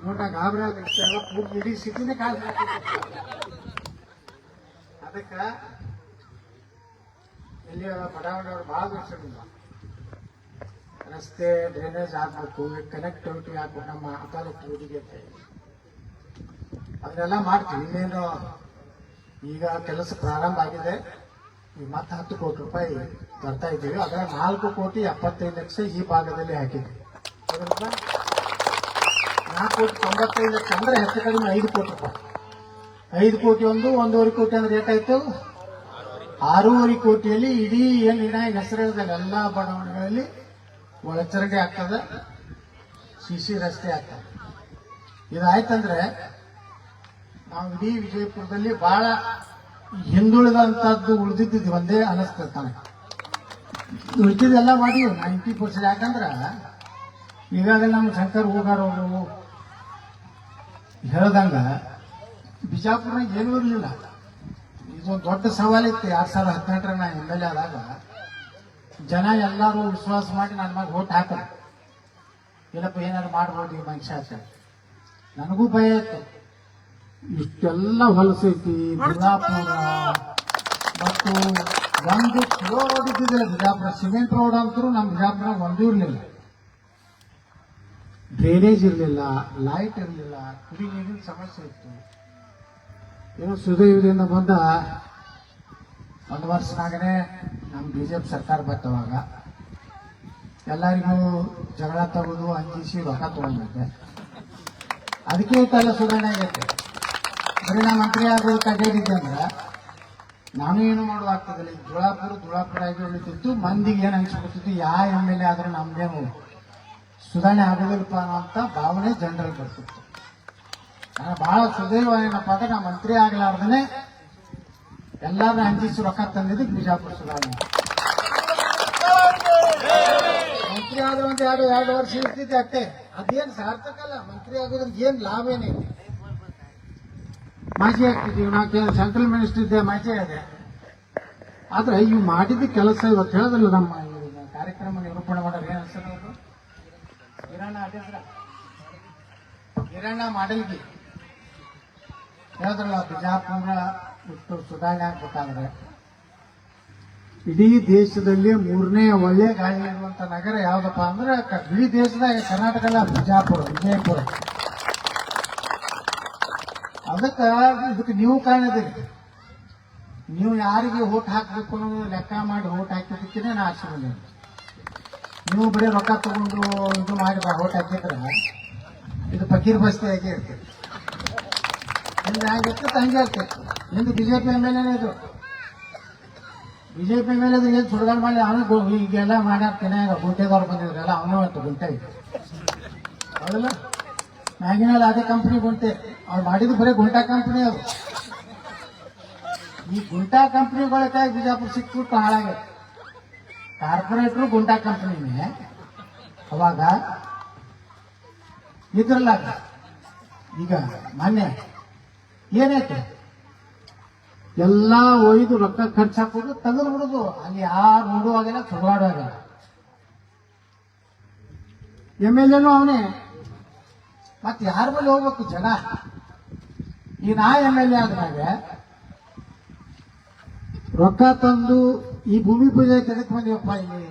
ನೋಡ ಗಾಬರಿ ಎಲ್ಲ ಪೂರ್ತಿ ಇಡೀ ಸಿಟಿನೇ ಕಾಲ್ ಅದಕ್ಕ ಇಲ್ಲಿ ಬಡಾವಣೆಯವರು ಭಾಳ ವರ್ಷಗಳಿಲ್ಲ ರಸ್ತೆ ಡ್ರೈನೇಜ್ ಆಗ್ಬೇಕು ಕನೆಕ್ಟಿವಿಟಿ ಆಗ್ಬೇಕು ನಮ್ಮ ಅಕಾಲಿಕ ಊರಿಗೆ ಅಂತ ಹೇಳಿ. ಅದನ್ನೆಲ್ಲ ಮಾಡ್ತೀವಿ ಇನ್ನೇನು ಈಗ ಕೆಲಸ ಪ್ರಾರಂಭ ಆಗಿದೆ ಈಗ ಮತ್ತೆ ಹತ್ತು ಕೋಟಿ ರೂಪಾಯಿ ತರ್ತಾ ಇದ್ದೀವಿ. ಅದರ ನಾಲ್ಕು ಕೋಟಿ ಎಪ್ಪತ್ತೈದು ಲಕ್ಷ ಈ ಭಾಗದಲ್ಲಿ ಹಾಕಿದ್ವಿ? ನಾಲ್ಕು ಕೋಟಿ ತೊಂಬತ್ತೈದು ಲಕ್ಷ ಅಂದ್ರೆ ಹೆಚ್ಚು ಕಡಿಮೆ ಐದು ಕೋಟಿ ರೂಪಾಯಿ. ಐದು ಕೋಟಿ ಒಂದು, ಒಂದೂವರೆ ಕೋಟಿ ಅಂದ್ರೆ ಏಟಾಯ್ತು ಆರೂವರೆ ಕೋಟಿಯಲ್ಲಿ ಇಡೀ ಏನು ಇಡ ಹೆಸರಿದ ಎಲ್ಲ ಬಡಾವಣೆಗಳಲ್ಲಿ ಒಳಚರಂಡಿ ಆಗ್ತದೆ, ಸಿಸಿ ರಸ್ತೆ ಆಗ್ತದೆ. ಇದಾಯ್ತಂದ್ರೆ, ನಾವು ಇಡೀ ವಿಜಯಪುರದಲ್ಲಿ ಬಹಳ ಹಿಂದುಳಿದಂತದ್ದು ಉಳಿದಿದ್ದು ಒಂದೇ ಅನಿಸ್ತದೆ ನನಗೆ ಉಳಿದಿದ್ದೆಲ್ಲ ಮಾಡಿ ನೈಂಟಿ ಪರ್ಸೆಂಟ್ ಯಾಕಂದ್ರೆ ಈಗಾಗಲೇ ನಮ್ಮ ಶಂಕರ್ ಹೋಗಾರವರು ಹೇಳ್ದಂಗ ಬಿಜಾಪುರನಾಗ ಏನೂ ಇರಲಿಲ್ಲ. ಇದೊಂದು ದೊಡ್ಡ ಸವಾಲಿತ್ತು. ಎರಡ್ ಸಾವಿರದ ಹದಿನೆಂಟರ ನಾ ಎಂ ಎಲ್ ಎ ಆದಾಗ ಜನ ಎಲ್ಲರೂ ವಿಶ್ವಾಸ ಮಾಡಿ ನನ್ನ ಮಗ ಓಟ್ ಹಾಕರು. ಇಲ್ಲಪ್ಪ, ಏನಾದ್ರು ಮಾಡ್ಬೋದು ಈ ಮನುಷ್ಯ ನನಗೂ ಭಯ ಇತ್ತು ಇಷ್ಟೆಲ್ಲ ಹೊಲಸೈತಿ ಬಿಜಾಪುರ. ಮತ್ತು ಒಂದು kilo road Bijapur. Cement road ಅಂತರೂ ನಮ್ಮ ಬಿಜಾಪುರ ಒಂದೂ ಇರಲಿಲ್ಲ ಡ್ರೈನೇಜ್ ಇರಲಿಲ್ಲ ಲೈಟ್ ಇರಲಿಲ್ಲ ಕುಡಿ ನೀರಿನ ಸಮಸ್ಯೆ ಇತ್ತು. ಏನು ಸುದೈವದಿಂದ ಬಂದ ಒಂದು ವರ್ಷನಾಗನೇ ನಮ್ಮ ಬಿಜೆಪಿ ಸರ್ಕಾರ ಬರ್ತವಾಗ ಎಲ್ಲರಿಗೂ ಜಗಳ ತಗೋದು, ಅಂಜಿಸಿ ರೊಕ್ಕ ತಗೊಂಡೈತೆ ಅದಕ್ಕೆ ತಲೆ ಸುಧಾರಣೆ ಆಗೈತೆ. ಅಡ್ಡಾಡಿದ್ದೆ ಅಂದ್ರೆ ನಾನು ಏನು ಮಾಡುವಾಗ್ತದಿಲ್ಲ ಈ ದುಳಾಪುರ ದುಳಾಪುರ ಆಗಿ ಉಳಿತಿತ್ತು ಮಂದಿಗೆ ಏನು ಅನ್ಸ್ಬಿಡ್ತಿತ್ತು, ಯಾವ ಎಂ ಎಲ್ ಎ ಆದ್ರೆ ನಮ್ದೇನು ಸುಧಾರಣೆ ಆಗೋದಿಲ್ಲಪ್ಪ ಅನ್ನೋಂತ ಭಾವನೆ ಜನರಲ್ಲಿ ಬರ್ತಿತ್ತು. ನಾನು ಬಹಳ ಸುದೈವ ಏನಪ್ಪ ಅಂದ್ರೆ ನಾ ಮಂತ್ರಿ ಆಗ್ಲಾರ್ದನೆ ಎಲ್ಲಾರು ಅಂಜಿಸಿ ರೊಕ್ಕ ತಂದಿದ್ದಕ್ಕೆ ಬಿಜಾಪುರ ಸುಧಾರಣೆ. ಮಂತ್ರಿ ಆದ್ರೆ ಒಂದು ಎರಡು ಎರಡು ವರ್ಷ ಇರ್ತಿದ್ದೆ ಅಷ್ಟೇ ಅದೇನು ಸಾರ್ಥಕ ಅಲ್ಲ, ಮಂತ್ರಿ ಆಗೋದ್ರಿಂದ ಏನ್ ಲಾಭ ಏನೈತಿ ಮಾಜಿ ಆಗ್ತಿದ್ದೀವಿ ನಾವು ಸೆಂಟ್ರಲ್ ಮಿನಿಸ್ಟರ್ ಇದ್ದೆ ಮಾಜಿ ಅದೇ ಆದ್ರೆ ಇವು ಮಾಡಿದ ಕೆಲಸ ಇವತ್ತು ಹೇಳೋದಿಲ್ಲ ನಮ್ಮ ಕಾರ್ಯಕ್ರಮ ನಿರೂಪಣೆ ಮಾಡೋದು ಏನ್ ಹೆಸರು? ಹಿರಣ್ಣ ಹೆಸ್ರ? ಹಿರಣ್ಣ ಮಾಡಲ್ಗಿ ಹೇಳಿದ್ರಲ್ಲ, ಬಿಜಾಪುರ ಬಿಟ್ಟು ಸುಧಾರಣೆ ಆಗ್ಬೇಕಾದ್ರೆ ಇಡೀ ದೇಶದಲ್ಲಿ ಮೂರನೇ ಒಳ್ಳೆ ಗಾಳಿ ಇರುವಂತ ನಗರ ಯಾವ್ದಪ್ಪ ಅಂದ್ರೆ ಇಡೀ ದೇಶದಾಗ ಕರ್ನಾಟಕ ಬಿಜಾಪುರ, ವಿಜಯಪುರ ಅದಕ್ಕ ಇದಕ್ಕೆ ನೀವು ಕಾರಣದಿರಿ ನೀವು ಯಾರಿಗೆ ಓಟ್ ಹಾಕಬೇಕು ಅನ್ನೋದು ಲೆಕ್ಕ ಮಾಡಿ ಓಟ್ ಹಾಕಿದ್ದಕ್ಕೆ ನಾ ಆಸೆ ಬಂದೇನೆ ನೀವು ಬರೀ ರೊಕ್ಕ ತಗೊಂಡು ಇದು ಮಾಡಿ ಓಟ್ ಹಾಕಿದ್ರೆ ಇದು ಫಕೀರ್ ಬಸ್ತಿ ಆಗಿ ಇರ್ತದೆ ಹಾಗೆ ಹಂಗಿರ್ತದೆ ಹಂಗೆ ಆಗ್ತೈತೆ ನಿಮ್ದು ಬಿಜೆಪಿ ಎಂ ಎಲ್ ಎನೇ ಇದು? ಬಿಜೆಪಿ ಮೇಲೆ ಏನು ಸುಡಗಾಡ್ ಮಾಡಿ ಅವನು ಈಗೆಲ್ಲ ಮಾಡ್ಯಾರ ಕೆನ್ಯಾಗ ಗುಂಟೆದವ್ರು ಬಂದಿದ್ರಲ್ಲ ಅವನು ಅಂತ ಗುಂಟೆ ಹೌದಲ್ಲ? ಮ್ಯಾಗಿನಲ್ಲಿ ಅದೇ ಕಂಪ್ನಿ ಗುಂಟೆ. ಅವ್ರು ಮಾಡಿದ್ದು ಬರೀ ಗುಂಟಾ ಕಂಪ್ನಿ ಅದು. ಈ ಗುಂಟಾ ಕಂಪ್ನಿಗಳಕ್ಕಾಗಿ ಬಿಜಾಪುರ ಸಿಕ್ಬಿಟ್ಟು ಹಾಳಾಗ್ಯದ. ಕಾರ್ಪೊರೇಟ್ರು ಗುಂಟಾ ಕಂಪ್ನಿನೇ ಅವಾಗ ಇದ್ರಲ್ಲ ಈಗ ಮೊನ್ನೆ ಏನಾಯ್ತು? ಎಲ್ಲ ಒಯ್ದು ರೊಕ್ಕ ಖರ್ಚು ಹಾಕೋದು ತೆಗೆದು ಬಿಡುದು. ಅಲ್ಲಿ ಯಾರು ನೋಡುವಾಗೆಲ್ಲ ಸುಡುವಾಡುವಾಗಿಲ್ಲ ಎಂ ಎಲ್ ಎನು ಅವನೇ. ಮತ್ತೆ ಯಾರ ಮೇಲೆ ಹೋಗ್ಬೇಕು ಜನ? ಈ ನಾ ಎಂ ಎಲ್ ಎ ಆದ್ರಾಗ ರೊಕ್ಕ ತಂದು ಈ ಭೂಮಿ ಪೂಜೆ ತೆಗೆದು ಬಂದಿವಪ್ಪ ಇಲ್ಲಿ.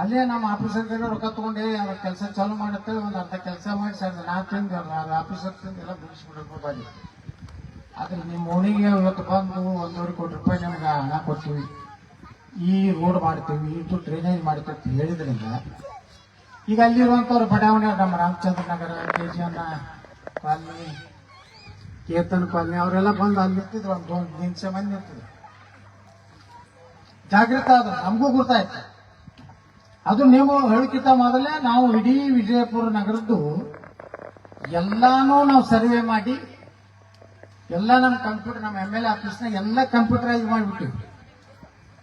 ಅಲ್ಲೇ ನಮ್ಮ ಆಫೀಸರ್ ರೊಕ್ಕ ತಗೊಂಡೆ ಅವ್ರ ಕೆಲಸ ಚಾಲೂ ಮಾಡುತ್ತೆ, ಒಂದು ಅರ್ಧ ಕೆಲಸ ಮಾಡಿ ಸರ್, ನಾ ತಿಂದು ಆಫೀಸರ್ ತಿಂದು ಎಲ್ಲ ಬಿಡಿಸ್ಬಿಡಪ್ಪ ಬಾಡಿ ಆದ್ರೆ ನಿಮ್ಮ ಓಣಿಗೆ ಇವತ್ತು ಬಂದು ಒಂದೂವರೆ ಕೋಟಿ ರೂಪಾಯಿ ನಮ್ಗೆ ಹಣ ಕೊಡ್ತೀವಿ. ಈ ರೋಡ್ ಮಾಡ್ತೀವಿ ಇದು ಡ್ರೈನೇಜ್ ಮಾಡ್ತೀವಿ ಹೇಳಿದ್ರಿಂದ ಈಗ ಅಲ್ಲಿರುವಂಥವ್ರು ಬಡಾವಣೆ ನಮ್ಮ ರಾಮಚಂದ್ರ ನಗರ ಕೆ ಜಿ ಅನ್ನ ಕಾಲನಿ ಕೇತನ್ ಕಾಲನಿ ಅವರೆಲ್ಲ ಬಂದು ಅಲ್ಲಿ ನಿಂತಿದ್ರು ಒಂದು ಒಂದು ನಿಮಿಷ ಮಂದಿ ನಿಂತಿದ್ರು ಜಾಗೃತ ಆದ್ರು ನಮಗೂ ಗೊತ್ತಾಯ್ತು ಅದು ನೀವು ಹೇಳಿಕಿಂತ ಮೊದಲೇ ನಾವು ಇಡೀ ವಿಜಯಪುರ ನಗರದ್ದು ಎಲ್ಲಾನು ನಾವು ಸರ್ವೆ ಮಾಡಿ, ಎಲ್ಲ ನಮ್ಮ ಕಂಪ್ಯೂಟರ್, ನಮ್ಮ ಎಂ ಎಲ್ ಎ ಆಫೀಸ್ನಾಗ ಎಲ್ಲ ಕಂಪ್ಯೂಟರೈಸ್ ಮಾಡಿಬಿಟ್ಟಿವಿ.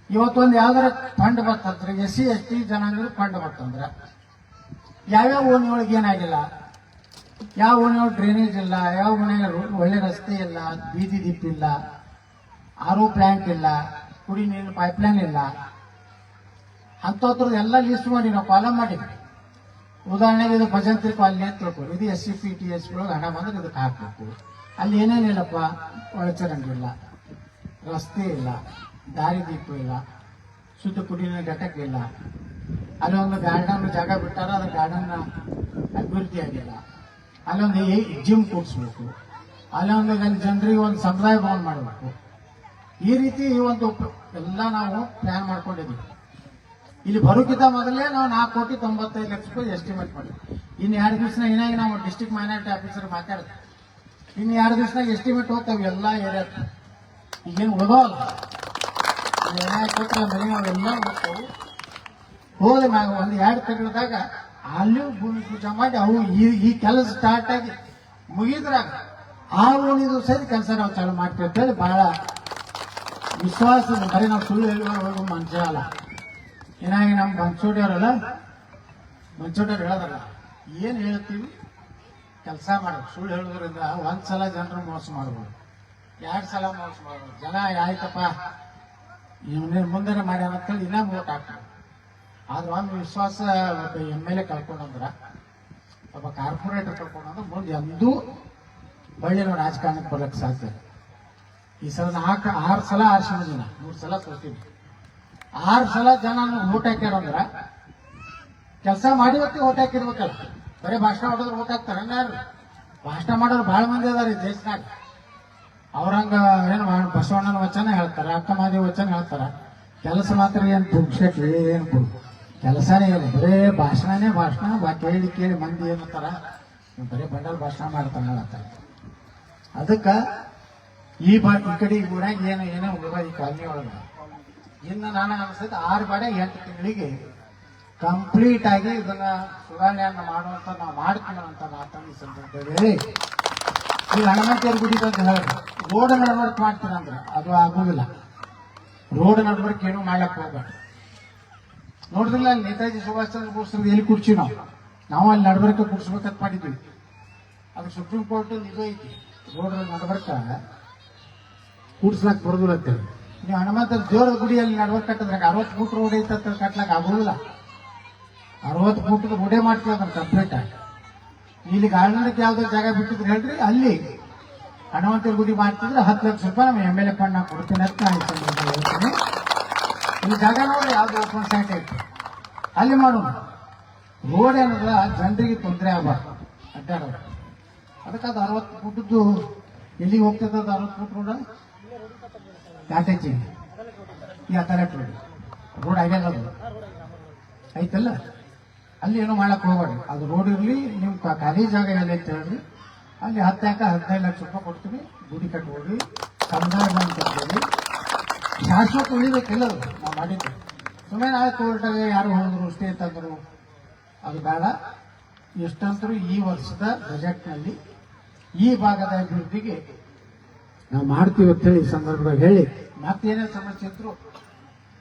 ಇವತ್ತೊಂದು ಯಾವ್ದಾರ ಫಂಡ್ ಬರ್ತಂದ್ರೆ? ಎಸ್ ಸಿ, ಎಸ್ ಟಿ, ಜನಾಂಗದ ಫಂಡ್ ಬರ್ತಂದ್ರೆ. ಯಾವ್ಯಾವ ಓಣಿಯೊಳಗೆ ಏನಾಗಿಲ್ಲ? ಯಾವ ಓಣಿಯೊಳಗೆ ಡ್ರೈನೇಜ್ ಇಲ್ಲ, ಯಾವ ಓಣಿಯಾಗ ರೋ- ಒಳ್ಳೆ ರಸ್ತೆ ಇಲ್ಲ, ಬೀದಿ ದೀಪ ಇಲ್ಲ, ಆರೋ ಪ್ಲಾಂಟ್ ಇಲ್ಲ, ಕುಡಿ ನೀರಿನ ಪೈಪ್ಲೈನ್ ಇಲ್ಲ. ಅಂಥದ್ರದ್ದು ಎಲ್ಲ ಲಿಸ್ಟ್ ಮಾಡಿ ನಾವು ಫಾಲೋ ಮಾಡಿದ್ವಿ. ಉದಾಹರಣೆಗೆ ಇದು ಭಜಂತ್ರಿ ಕಾಲನಿ ಅಂತ ತಿಳ್ಕೊಳ್ಳಿ ಇದು S C P T S ಹಣ ಬಂದ್ರೆ ಇದಕ್ಕೆ ಹಾಕಬೇಕು. ಅಲ್ಲಿ ಏನೇನಿಲ್ಲಪ್ಪ ಒಳಚರಂಗಿಲ್ಲ ರಸ್ತೆ ಇಲ್ಲ, ದಾರಿ ದೀಪ ಇಲ್ಲ, ಶುದ್ಧ ಕುಡಿಯುವ ಘಟಕ ಇಲ್ಲ. ಅಲ್ಲಿ ಒಂದು ಗಾರ್ಡನ್ ಜಾಗ ಬಿಟ್ಟಾರ ಅದು ಗಾರ್ಡನ್ ಅಭಿವೃದ್ಧಿ ಆಗಿಲ್ಲ ಅಲ್ಲೊಂದು ಜಿಮ್ ಕೂಡಿಸ್ಬೇಕು. ಅಲ್ಲೊಂದು ಅಲ್ಲಿ ಜನರಿಗೆ ಒಂದು ಸಮುದಾಯ ಭವನ ಮಾಡಬೇಕು. ಈ ರೀತಿ ಈ ಒಂದು ಎಲ್ಲ ನಾವು ಪ್ಲಾನ್ ಮಾಡ್ಕೊಂಡಿದ್ದೀವಿ. ಇಲ್ಲಿ ಬರೋಕ್ಕಿಂತ ಮೊದಲೇ ನಾವು ನಾಲ್ಕು ಕೋಟಿ ತೊಂಬತ್ತೈದು ಲಕ್ಷ ರೂಪಾಯಿ ಎಸ್ಟಿಮೇಟ್ ಮಾಡಿದ್ವಿ. ಇನ್ನು ಎರಡು ದಿವಸ ಏನಾಗಿ ನಾವು ಡಿಸ್ಟಿಕ್ ಮೈನಾರಿಟಿ ಆಫೀಸರ್ ಮಾತಾಡ್ತೀವಿ ಇನ್ನು ಎರಡು ದಿವಸನಾಗ ಎಸ್ಟಿಮೇಟ್ ಹೋಗ್ತಾವೆ, ಎಲ್ಲ ಏರಿಯಾ ಈಗೇನು ಹೋಗೋಲ್ಲ ಏನಾಗಿ ಕೊಟ್ಟರೆ ಮನೆ ಅವೆಲ್ಲ ಹೋಗ್ತಾವೆ ಹೋದ ಮ್ಯಾಗ ಒಂದು ಎರಡು ತಿಂಗಳದಾಗ ಅಲ್ಲಿಯೂ ಭೂಮಿ ಪೂಜೆ ಮಾಡಿ ಅವು ಈ ಈ ಕೆಲಸ ಸ್ಟಾರ್ಟ್ ಆಗಿ ಮುಗಿದ್ರಾಗ ಆ ಓಣಿದು ಸರಿ ಕೆಲಸ ನಾವು ಚಾಲು ಮಾಡ್ತೀವಿ ಅಂತೇಳಿ ಬಹಳ ವಿಶ್ವಾಸ ಬರೀ ನಾವು ಸುಳ್ಳು ಹೇಳುವ ಮನುಷ್ಯ ಅಲ್ಲ. ಏನಾಗಿ ನಮ್ಮ ಬಂಚೋಟಿಯವರಲ್ಲ ಬಂಚೋಟಿಯವ್ರು ಹೇಳೋದಲ್ಲ ಏನು ಹೇಳ್ತೀವಿ? ಕೆಲಸ ಮಾಡೋದು ಸುಳ್ಳು ಹೇಳೋದ್ರಿಂದ ಒಂದು ಸಲ ಜನರು ಮೋಸ ಮಾಡ್ಬೋದು. ಎರಡು ಸಲ ಮೋಸ ಮಾಡ್ಬೋದು. ಜನ ಆಯ್ತಪ್ಪ, ಇವನೇ ಮುಂದೆ ಮಾಡ್ಯಾರ ಅಂತೇಳಿ ಇನ್ನೂ ಓಟ್ ಹಾಕ್ತಾರೆ. ಆದ್ರೆ ಒಂದು ವಿಶ್ವಾಸ ಒಬ್ಬ ಎಂ ಎಲ್ ಎ ಕಳ್ಕೊಂಡಂದ್ರ ಒಬ್ಬ ಕಾರ್ಪೊರೇಟರ್ ಕಳ್ಕೊಂಡಂದ್ರೆ ಮುಂದೆ ಎಂದೂ ಒಳ್ಳೆ ರಾಜಕಾರಣಕ್ಕೆ ಬರಕ್ಕೆ ಸಾಧ್ಯ. ಈ ಸಲ ನಾಲ್ಕು ಆರು ಸಲ ಆರಿಸಿ ಜನ ಮೂರು ಸಲ ಸೋತಿದ್ವಿ ಆರು ಸಲ ಜನ ಓಟ್ ಹಾಕ್ಯಾರಂದ್ರ ಕೆಲಸ ಮಾಡಿವತ್ತಿ ಓಟ್ ಹಾಕಿರ್ಬೇಕಲ್ಲ. ಬರೀ ಭಾಷಣ ಮಾಡೋದ್ರ ಓಟ್ ಹಾಕ್ತಾರೆ ಯಾರು? ಭಾಷಣ ಮಾಡೋರು ಭಾಳ ಮಂದಿ ಅದಾರ ಈ ದೇಶದಾಗ. ಅವ್ರಂಗ ಏನು ಮಾಡ್- ಬಸವಣ್ಣನ ವಚನ ಹೇಳ್ತಾರ ಅಕ್ಕಮಾದಿ ವಚನ ಹೇಳ್ತಾರ. ಕೆಲಸ ಮಾತ್ರ ಏನು ಪುಕ್ಷಟ್ ಏನು ಕೆಲಸನೇ ಇಲ್ಲ. ಬರೇ ಭಾಷಣನೇ ಭಾಷಣ ಬಾ ಕೇಳಿ ಕೇಳಿ ಮಂದಿ ಏನಂತಾರ ಬರೀ ಬಂಡಲ್ ಭಾಷಣ ಮಾಡ್ತಾನಲ್ಲ ಅದಕ್ಕೆ ಈ ಬಾ, ಈ ಕಡೆ ಊರಾಗ ಏನು, ಏನೋ ಉಳಿದ ಈ ಕಾಲನಿ ಒಳಗ. ಇನ್ನು ನಾನು ಅನ್ಸುತ್ತೆ ಆರು ಬಾಡೆ ಎಂಟು ತಿಂಗಳಿಗೆ ಕಂಪ್ಲೀಟ್ ಆಗಿ ಇದನ್ನ ಸುಧಾರಣೆಯನ್ನು ಮಾಡುವಂತ ನಾವು ಮಾಡ್ತೀವಿ ಅಂತ ಈ ಸಂದರ್ಭದಲ್ಲಿ ಈಗ ಹನುಮಂತೇರು ಗುಡಿ ಅಂತ ಹೇಳಿ ರೋಡ್ ನಡ್ವರ್ಕ್ ಮಾಡ್ತೀರಂದ್ರೆ ಅದು ಆಗೋದಿಲ್ಲ. ರೋಡ್ ನಡ್ವರ್ಕ್ ಏನು ಮಾಡ್ಲಕ್ ಹೋಗ್ಬೇಡ. ನೋಡಿದ್ರಲ್ಲ ಅಲ್ಲಿ ನೇತಾಜಿ ಸುಭಾಷ್ ಚಂದ್ರ ಬೋಸ್ ಎಲ್ಲಿ ಕುಡ್ಸಿ ನಾವು? ನಾವು ಅಲ್ಲಿ ನಡಬರ್ಕ ಕುಡ್ಸ್ಬೇಕಂತ ಮಾಡಿದ್ವಿ. ಅದು ಸುಪ್ರೀಂ ಕೋರ್ಟ್ ಇದು ಐತಿ. ರೋಡ್ ನಡಬರ್ಕ. ಕೂಡ್ಸ್ಲಾಕ್ ಬರೋದಿಲ್ಲ ಅಂತೇಳಿ ನೀವು ಹನುಮಂತ ಗುಡಿ ಗುಡಿಯಲ್ಲಿ ನಡ್ವರ್ಕ್ ಕಟ್ಟಿದ್ರೆ ಅರವತ್ತು ಫೂಟ್ ರೋಡ್ ಐತೆ ಅಂತ ಕಟ್ಲಾಕ್ ಆಗೋದಿಲ್ಲ. ಅರವತ್ತು ಫೂಟ್ ರೋಡೇ ಅದನ್ನ ಕಂಪ್ಲೀಟ್ ಆಗಿ. ಇಲ್ಲಿ ಗಾರ್ಡನ್ಗೆ ಯಾವ್ದೋ ಜಾಗ ಬಿಟ್ಟಿದ್ರೆ ಹೇಳ್ರಿ, ಅಲ್ಲಿ ಹನುಮಂತರ ಗುಡಿ ಮಾಡ್ತಿದ್ರೆ ಹತ್ತು ಲಕ್ಷ ರೂಪಾಯಿ ನಮ್ಮ ಎಂ ಎಲ್ ಎ ಫಂಡ್ ಕೊಡ್ತೀನಿ ಅಂತ ನಾನು ಈ ಜಾಗ ನೋಡಿ ಯಾವ್ದು ಓಪನ್ ಸೈಟ್ ಐತಿ? ಅಲ್ಲಿ ಮಾಡೋಣ ರೋಡ್ ಏನದ? ಜನರಿಗೆ ತೊಂದರೆ ಆಗಬಾರ್ದು ಅಡ್ಡಾಡೋದು. ಅದಕ್ಕೆ ಅದು ಅರವತ್ತು ಫುಟ್ದು ಎಲ್ಲಿಗೆ ಹೋಗ್ತದೆ ಅದು ಅರವತ್ತು ಫುಟ್ ರೋಡ್? ಕಾಟೇಜಿ ಈ ಕರೆಕ್ಟ್ ರೋಡ್. ರೋಡ್ ಆಗ್ಯಾದ ಅದು ಐತಲ್ಲ? ಅಲ್ಲಿ ಏನೋ ಮಾಡಕ್ ಹೋಗ್ಬೇಡಿ. ಅದು ರೋಡ್ ಇರಲಿ ನಿಮ್ಮ ಖಾಲಿ ಜಾಗ ಎಲ್ಲಿ ಅಂತ ಹೇಳ್ರಿ. ಅಲ್ಲಿ ಹತ್ತು ಎಕ ಹದಿನೈದು ಲಕ್ಷ ರೂಪಾಯಿ ಕೊಡ್ತೀವಿ. ಗುಡಿ ಕಟ್ಬೋದ್ರಿ ಸಮುದಾಯ ಅಂತ ಶಾಶ್ವತ ಉಳಿಬೇಕಿಲ್ಲ ಅದು ನಾವು ಮಾಡಿದ್ದು ಸುಮ್ಮನೆ ನಾಳೆ ಕೋರ್ಟಾಗ ಯಾರು ಹೋದ್ರು ಸ್ಟೇ ತಂದ್ರು ಅದು ಬೇಡ ಎಷ್ಟಂತರೂ ಈ ವರ್ಷದ ಬಜೆಟ್ನಲ್ಲಿ, ಈ ಭಾಗದ ಅಭಿವೃದ್ಧಿಗೆ ನಾವು ಮಾಡ್ತೀವಿ ಅಂತ ಈ ಸಂದರ್ಭದಾಗ ಹೇಳಿ ಮತ್ತೇನೇ ಸಮಸ್ಯೆ ಇದ್ರು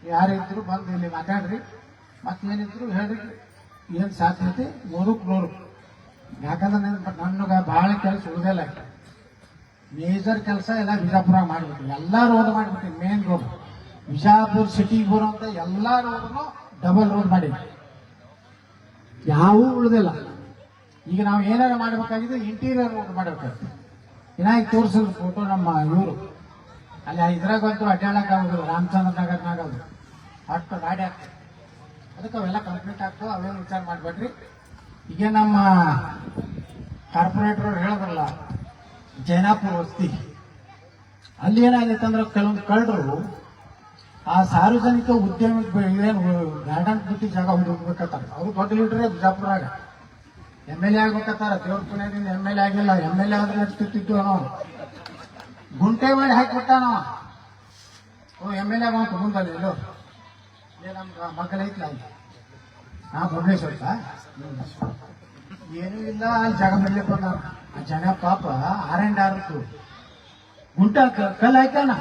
ಯಾರಿದ್ರು ಬಂದು ಇಲ್ಲಿ ಮಾತಾಡ್ರಿ ಮತ್ತೇನಿದ್ರು ಹೇಳ್ರಿ ಏನು ಸಾಧ್ಯತೆ ನೂರಕ್ಕೆ ನೂರು ಯಾಕಂದ್ರೆ ನನ್ನ ಭಾಳ ಕೆಲಸ ಉಳಿದಿಲ್ಲ ಮೇಜರ್ ಕೆಲಸ ಎಲ್ಲ ಬಿಜಾಪುರ ಮಾಡ್ಬಿಟ್ಟು ಎಲ್ಲ ರೋಡ್ ಮಾಡ್ಬಿಟ್ಟು ಮೇನ್ ರೋಡ್. ಬಿಜಾಪುರ ಸಿಟಿಗೆ ಬರುವಂತ ಎಲ್ಲ ರೋಡ್ನು ಡಬಲ್ ರೋಡ್ ಮಾಡಿ ಯಾವೂ ಉಳಿದಿಲ್ಲ. ಈಗ ನಾವು ಏನಾರ ಮಾಡ್ಬೇಕಾಗಿದ್ದು ಇಂಟೀರಿಯರ್ ರೋಡ್ ಮಾಡ್ಬೇಕಾಗಿತ್ತು. ಇನ್ನಾಗಿ ತೋರಿಸಿದ್ರು ಫೋಟೋ ನಮ್ಮ ಇವರು. ಅಲ್ಲಿ ಇದ್ರಾಗ ಬಂತು ಅಡ್ಡಾಡಕ್ ಆಗೋದು ರಾಮಚಂದ್ರ ನಗರ್ನಾಗದು ಅಷ್ಟು ಗಾಡಿ ಆಗ್ತದೆ ಅದಕ್ಕೆ ಅವೆಲ್ಲ ಕಂಪ್ಲೀಟ್ ಆಗ್ತವೆ ಅವೇನು ವಿಚಾರ ಮಾಡಬೇಡ್ರಿ. ಈಗ ನಮ್ಮ ಕಾರ್ಪೊರೇಟ್ರವ್ರು ಹೇಳಿದ್ರಲ್ಲ ಜೈನಾಪುರ ವಸ್ತಿ. ಅಲ್ಲಿ ಏನಾಗೈತೆ ಅಂದ್ರೆ ಕೆಲವೊಂದು ಕಳ್ಳರು ಆ ಸಾರ್ವಜನಿಕ ಉದ್ಯಮ ಏನು ಗಾರ್ಡನ್ ಬಿಟ್ಟು ಜಾಗ ಹುಡುಕ್ಬೇಕತ್ತಾರ ಅವ್ರು ದೊಡ್ಡ ಲೀಡ್ರೇ ಬಿಜಾಪುರಾಗ. ಎಂ ಎಲ್ ಎ ಆಗ್ಬೇಕತ್ತಾರ ದೇವ್ರ ಪುಣ್ಯದಿಂದ ಎಂ ಎಲ್ ಎ ಆಗಿಲ್ಲ. ಎಂ ಎಲ್ ಎ ಆದ್ರೆ ಎಷ್ಟಿತ್ತು ಏನೋ. ಗುಂಟೆ ಮಾಡಿ ಹಾಕಿಬಿಟ್ಟಾನ ಓ ಎಂ ಎಲ್ ಎ ಬಂತು. ಮುಂದಲ್ಲಿ ಎಲ್ಲೋ. ಇಲ್ಲೇ ನಮ್ಮ ಮಕ್ಕಳ ಐತ್ಲ ಅಲ್ಲಿ. ಹಾ ಭುವನೇಶ್ವರ ಏನೂ ಇಲ್ಲ. ಅಲ್ಲಿ ಜಾಗ ಬರ್ಲಿಕ್ಕೆ ಬಂದ ಆ ಜನ ಪಾಪ ಆರ್ ಅಂಡ್ ಆರ್ ಗುಂಟ ಕಲ್ ಆಯ್ತಾನ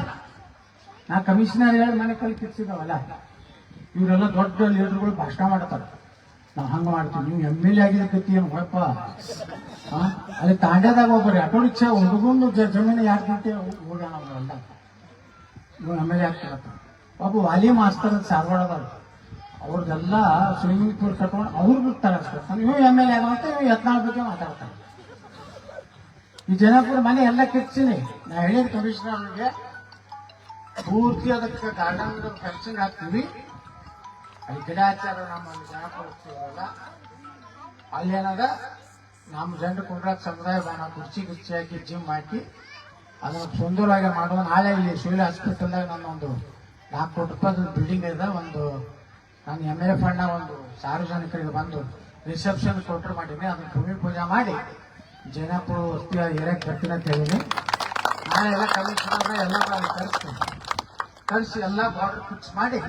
ನಾ ಕಮಿಷನರ್ ಹೇಳಿ ಮನೆ ಕಲ್ ಕಿತ್ಸಿದವಲ್ಲ ಇವರೆಲ್ಲ ದೊಡ್ಡ ಲೀಡರ್ಗಳು ಭಾಷಣ ಮಾಡ್ತಾರೆ. ನಾವು ಹಂಗ ಮಾಡ್ತೀವಿ. ನೀವು ಎಂ ಎಲ್ ಎ ಆಗಿದ್ದಕ್ಕೆ ಏನು ಹೊಳಪ? ಅಲ್ಲಿ ತಾಂಡದಾಗ ಒಬ್ಬರು ಆಟೋ ರಿಕ್ಷಾ ಹುಡುಗಂದು ಜಮೀನು ಯಾರು ಗಂಟೆ ಹೋಗೋಣ ಅವರೆಲ್ಲ ನೀವು ಎಂ ಎಲ್ ಎ ಆಗ್ತಾರತ್ತ ಒಬ್ಬ ವಾಲಿ ಮಾಸ್ತರ್ ಅಂತ ಧಾರವಾಡದವ್ರು ಅವ್ರದ್ದೆಲ್ಲ ಸ್ವಿಮ್ಮಿಂಗ್ ಪೂಲ್ ಕಟ್ಕೊಂಡು ಅವ್ರು ಬಿಡ್ತಾರೆ ನೀವು ಎಂ ಎಲ್ ಎ ಅಂತ ನೀವು ಎತ್ನಾಳ ಬಗ್ಗೆ ಮಾತಾಡ್ತಾರೆ. ಈ ಜನಪುರ ಮನೆ ಎಲ್ಲ ಕಿಚ್ಚಿನಿ ನಾ ಹೇಳಿದ ಕಮಿಷನರ್ ಅವ್ರಿಗೆ ಪೂರ್ತಿ ಅದಕ್ಕೆ ಗಾರ್ಡನ್ ಫೆನ್ಸಿಂಗ್ ಹಾಕ್ತೀವಿ. ಅಲ್ಲಿ ಗಿಡ ನಮ್ಮ ಜನಪುರ ಅಲ್ಲಿ ಏನದ ನಮ್ಮ ಜನರು ಕುಂಡ್ರಾಕ್ ಸಮುದಾಯ ನಾವು ಕುರ್ಚಿ ಕುರ್ಚಿ ಹಾಕಿ ಜಿಮ್ ಹಾಕಿ, ಅದನ್ನು ಸುಂದರವಾಗಿ ಮಾಡುವ ನಾಳೆ ಇಲ್ಲಿ ಸಿವಿಲ್ ಹಾಸ್ಪಿಟಲ್ದಾಗ ನನ್ನೊಂದು ನಾಲ್ಕು ಕೋಟಿ ರೂಪಾಯಿ ಬಿಲ್ಡಿಂಗ್ ಇದೆ. ಒಂದು ನಾನು ಎಂ ಎಲ್ ಎ ಒಂದು ಸಾರ್ವಜನಿಕರಿಗೆ ಬಂದು ರಿಸೆಪ್ಷನ್ ಕೊಟ್ಟರು ಮಾಡಿದ್ದೀನಿ ಅದನ್ನು ಭೂಮಿ ಪೂಜೆ ಮಾಡಿ ಜೈನಪುರ ವಸ್ತಿ ಏರಿಯಾಕ್ಕೆ ಬರ್ತೀನಿ ಅಂತ ಹೇಳಿದ್ದೀನಿ ನಾಳೆ ಎಲ್ಲ ಕಮಿಷನರ್ ಎಲ್ಲ ಅಲ್ಲಿ ಕಳಿಸಿ ಎಲ್ಲ ಬಾರ್ಡರ್ ಫಿಕ್ಸ್ ಮಾಡಿ.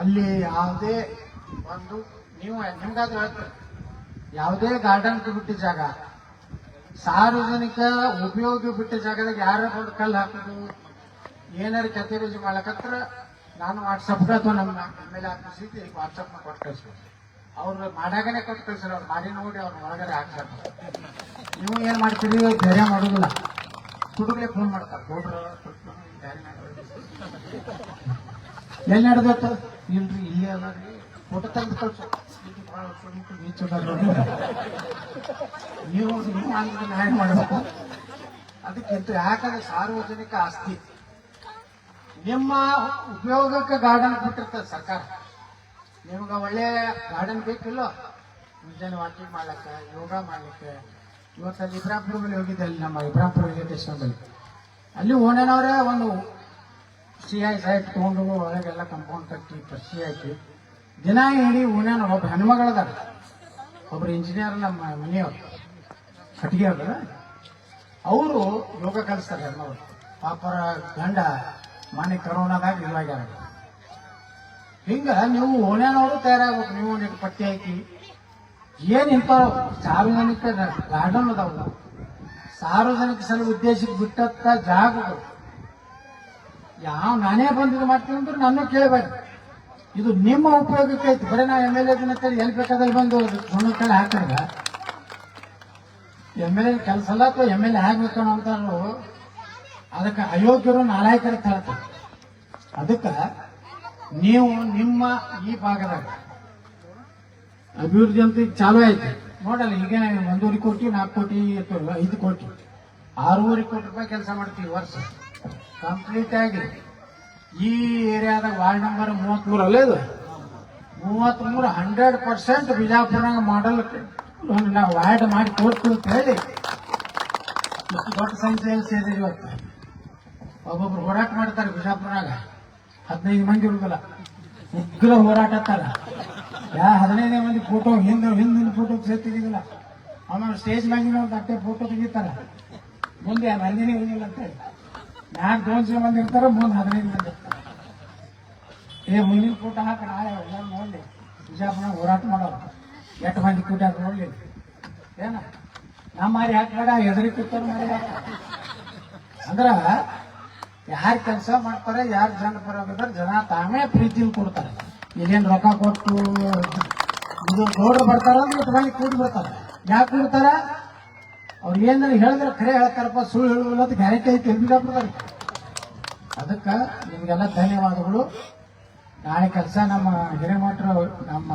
ಅಲ್ಲಿ ಯಾವುದೇ ಒಂದು ನೀವು ನಿಮ್ಗಾದ್ರೂ ಹೇಳ್ತೀರಿ. ಯಾವುದೇ ಗಾರ್ಡನ್ ಬಿಟ್ಟ ಜಾಗ, ಸಾರ್ವಜನಿಕ ಉಪಯೋಗ ಬಿಟ್ಟ ಜಾಗದಾಗ ಯಾರು ಒಂದು ಕಲ್ಲು ಹಾಕೋದು, ಏನಾರು ಕತೆಬೀಜ ಮಾಡಕತ್ರ ನಾನು ವಾಟ್ಸಪ್ಗೆ ಅಥವಾ ನಮ್ಮ ಎಂ ಎಲ್ ಆಫೀಸಿಗೆ ವಾಟ್ಸಪ್ನ ಕೊಟ್ಟು ಕಳಿಸ್ಬೇಕು ಅವ್ರು ಮಾಡಾಗನೆ ಕೊಟ್ಟು ಕಳ್ಸಿರ ಅವ್ರು ಮಾಡಿ ನೋಡಿ ಅವ್ರ ಒಳಗಡೆ ಹಾಕ್ಬೇಕು ನೀವು ಏನ್ ಮಾಡ್ತೀರಿ? ಧೈರ್ಯ ಮಾಡೋದಿಲ್ಲ. ಹುಡುಗಲೇ ಫೋನ್ ಮಾಡ್ತಾರೆ. ಕೊಡ್ರ ಎಲ್ಲಿ ನಡೆದತ್ತ ಇಲ್ರಿ, ಇಲ್ಲಿ ಅದಾರ್ರಿ ಫೋಟೋ ತೆಗೆದು ಕಳ್ಸು. ನೀವು ಅದಾರ್. ನೀವು ನಾ ಏನ್ ಮಾಡಬೇಕು. ಅದಕ್ಕಿಂತ ಯಾಕಂದ್ರೆ ಸಾರ್ವಜನಿಕ ಆಸ್ತಿ. ನಿಮ್ಮ ಉಪಯೋಗಕ್ಕೆ ಗಾರ್ಡನ್ ಕೊಟ್ಟಿರ್ತದೆ ಸರ್ಕಾರ. ನಿಮ್ಗೆ ಒಳ್ಳೆ ಗಾರ್ಡನ್ ಬೇಕಿಲ್ಲ ಮುಂಜಾನೆ ವಾಕಿಂಗ್ ಮಾಡ್ಲಿಕ್ಕೆ, ಯೋಗ ಮಾಡ್ಲಿಕ್ಕೆ. ಇವತ್ತು ಅಲ್ಲಿ ಇಬ್ರಾಂಪುರ ಮೇಲೆ ಹೋಗಿದ್ದೆ, ಅಲ್ಲಿ ನಮ್ಮ ಇಬ್ರಾಪುರ ರೈಲ್ವೆ ಸ್ಟೇಷನ್ದಲ್ಲಿ ಅಲ್ಲಿ. ಓಣನವರೇ ಒಂದು ಸಿ ಐ ಸೈಟ್ ತೊಗೊಂಡು ಒಳಗೆಲ್ಲ ಕಂಪೌಂಡ್ ಕಟ್ಟಿ ಪರ್ಸಿ ಹಾಕಿ. ದಿನ ಹೇಳಿ ಓಣ್ಯಾನ ಒಬ್ಬ ಹೆಣ್ಮಗಳದಾರ ಒಬ್ರು ಇಂಜಿನಿಯರ್ ನಮ್ಮ ಮನೆಯವರು. ಕಟ್ಟಿಗೆ ಅವ್ರ ಅವರು ಯೋಗ ಕಲಿಸ್ತಾರೆ ಹೆಣ್ಮಗಳು ಪಾಪರ ಗಂಡ ಮನೆ ಕರೋನಾದಾಗ ಇವಾಗ್ಯಾರ ಹಿಂಗ ನೀವು ಓಣ್ಯಾನವರು ತಯಾರಾಗ್ಬೇಕು, ನೀವು ಒಂದಿಟ್ಟು ಪಟ್ಟಿ ಹಾಕಿ. ಏನ್ ಇಂಥವ್ ಸಾರ್ವಜನಿಕ ಗಾರ್ಡನ್ ಅದಾವ. ಸಾರ್ವಜನಿಕ ಸಲ ಉದ್ದೇಶಕ್ಕೆ ಬಿಟ್ಟಂತ ಜಾಗ ಯಾವ ನಾನೇ ಬಂದಿದ್ದು ಮಾಡ್ತೀನಿ ಅಂದ್ರೆ ನನ್ನ ಕೇಳಬೇಡ. ಇದು ನಿಮ್ಮ ಉಪಯೋಗಕ್ಕೆ ಐತಿ ಬರೀ ನಾ ಎಂ ಎಲ್ ಎ ದಿನ ಎಲ್ಲಿ ಬೇಕಾದಲ್ಲಿ ಬಂದು ಸುಣ್ಣ ಕಡೆ ಹಾಕಿದ್ರೆ ಎಂ ಎಲ್ ಎ ಕೆಲಸ ಅಲ್ಲ ಅಥವಾ ಎಂ ಎಲ್ ಎ ಆಗ್ಬೇಕು ಅಂತಾರು ಅದಕ್ಕೆ ಅಯೋಗ್ಯರು ನಾಲಾಯಕರ ಹೇಳ್ತಾರೆ. ಅದಕ್ಕೆ ನೀವು ನಿಮ್ಮ ಈ ಭಾಗದಾಗ ಅಭಿವೃದ್ಧಿ ಅಂತ ಚಾಲೂ ಐತಿ. ನೋಡಲ್ಲ ಈಗ ಒಂದೂವರೆ ಕೋಟಿ, ನಾಲ್ಕು ಕೋಟಿ ಐದು ಕೋಟಿ. ಆರೂವರೆ ಕೋಟಿ ರೂಪಾಯಿ ಕೆಲಸ ಮಾಡ್ತೀವಿ ವರ್ಷ. ಕಂಪ್ಲೀಟ್ ಆಗಿ. ಈ ಏರಿಯಾದಾಗ ವಾರ್ಡ್ ನಂಬರ್ ಮೂವತ್ಮೂರು ಅಲ್ಲೇ ಇದು ಮೂವತ್ಮೂರು ಹಂಡ್ರೆಡ್ ಪರ್ಸೆಂಟ್ ಬಿಜಾಪುರನಾಗ ಮಾಡಲ್ ನಾವು ವಾರ್ಡ್ ಮಾಡಿ ಕೊಡ್ತೀವಿ ಅಂತ ಹೇಳಿ. ದೊಡ್ಡ ಸಂಖ್ಯೆಯಲ್ಲಿ ಸೇರಿದ್ರಿ ಇವತ್ತು? ಒಬ್ಬೊಬ್ರು ಹೋರಾಟ ಮಾಡ್ತಾರೆ ಬಿಜಾಪುರನಾಗ. ಹದಿನೈದು ಮಂದಿ ಇರುದಿಲ್ಲ ಉಗ್ರ ಹೋರಾಟ ಅತ್ತಾರ ಯಾ ಹದಿನೈದು ಮಂದಿ ಫೋಟೋ ಹಿಂದೆ ಹಿಂದಿನ ಫೋಟೋ ಸೇರ್ತಿದ್ದಿಲ್ಲ ಆಮೇಲೆ ಸ್ಟೇಜ್ ಮ್ಯಾಗಿನ ಒಂದು ಅಟ್ಟೆ ಫೋಟೋ ತೆಗಿತಾರ. ಮುಂದೆ ನಂದಿನಿ ಹೋಗಿಲ್ಲ ಅಂತ. ನಾಲ್ಕು ಮ್ಯಾಗ ದೋನ್ಸೆ ಮಂದಿ ಇರ್ತಾರ ಮುಂದೆ ಹದಿನೈದು ಮಂದಿ ಏ, ಮುಂದಿನ ಫೋಟೋ ಹಾಕಣ ಎಲ್ಲರೂ ನೋಡ್ಲಿ. ಬಿಜಾಪುರ ಹೋರಾಟ ಮಾಡೋರು. ಎಷ್ಟು ಮಂದಿ ಕೂಟ ನೋಡ್ಲಿ. ಏನ? ನಮ್ಮ ಮಾರಿ ಹಾಕಬೇಡ, ಎದುರಿ ಕೂತಾರ ಮಾರಿ ಹಾಕ ಅಂದ್ರ ಯಾರು ಕೆಲಸ ಮಾಡ್ತಾರೆ, ಯಾರು ಜನ ಬರೋದಿದ್ದಾರೆ ಜನ ತಾವೇ ಪ್ರೀತಿ ಕೊಡ್ತಾರೆ. ಇಲ್ಲೇನು ರೊಕ್ಕ ಕೊಟ್ಟು ಇದು ದೊಡ್ಡ ಬರ್ತಾರ ಮನೆ ಕೂಡಿ ಬರ್ತಾರೆ? ಯಾಕೆ ಕೂಡ್ತಾರ? ಅವ್ರು ಏನಾರ ಹೇಳಿದ್ರೆ ಖರೆ ಹೇಳ್ತಾರಪ್ಪ, ಸುಳ್ಳು ಹೇಳುವಲ್ಲ ಅಂತ ಗ್ಯಾರಂಟಿ ಐತಿ ಎಲ್ಬಿಡಾಬಿಡ್ತಾರೆ ಅದಕ್ಕೆ ನಿಮಗೆಲ್ಲ ಧನ್ಯವಾದಗಳು. ನಾಳೆ ಕೆಲಸ ನಮ್ಮ ಹಿರೇಮಠರು ನಮ್ಮ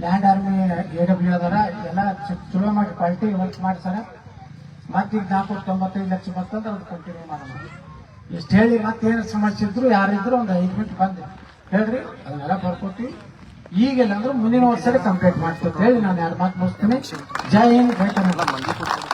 ಲ್ಯಾಂಡ್ ಆರ್ಮಿ ಎ ಡಬ್ಲ್ಯೂ ಅದಾರ, ಎಲ್ಲ ಚಲೋ ಮಾಡಿ, ಕ್ವಾಲಿಟಿ ವರ್ಕ್ ಮಾಡ್ತಾರೆ ಮತ್ತೆ ಈಗ ನಾಲ್ಕು ತೊಂಬತ್ತೈದು ಲಕ್ಷ ಬರ್ತಂದ್ರೆ ಅದು ಕಂಟಿನ್ಯೂ ಮಾಡೋಣ. ಇಷ್ಟು ಹೇಳಿ ಮತ್ತೇನು ಸಮಸ್ಯೆ ಇದ್ರು ಯಾರಿದ್ರು ಒಂದು ಐದು ಮಿನಿಟ್ ಬಂದು. ಹೇಳ್ರಿ, ಅದನ್ನೆಲ್ಲ ಬರ್ಕೊತೀವಿ ಈಗಿಲ್ಲ ಅಂದ್ರೆ ಮುಂದಿನ ವರ್ಷದಲ್ಲಿ ಕಂಪ್ಲೀಟ್ ಮಾಡ್ತೀವಿ ಹೇಳಿ ನಾನು ಯಾರು ಮಾತು ಮುಗಿಸ್ತೀನಿ. ಜೈ ಹಿಂದ್ ಕರ್ನಾಟಕ.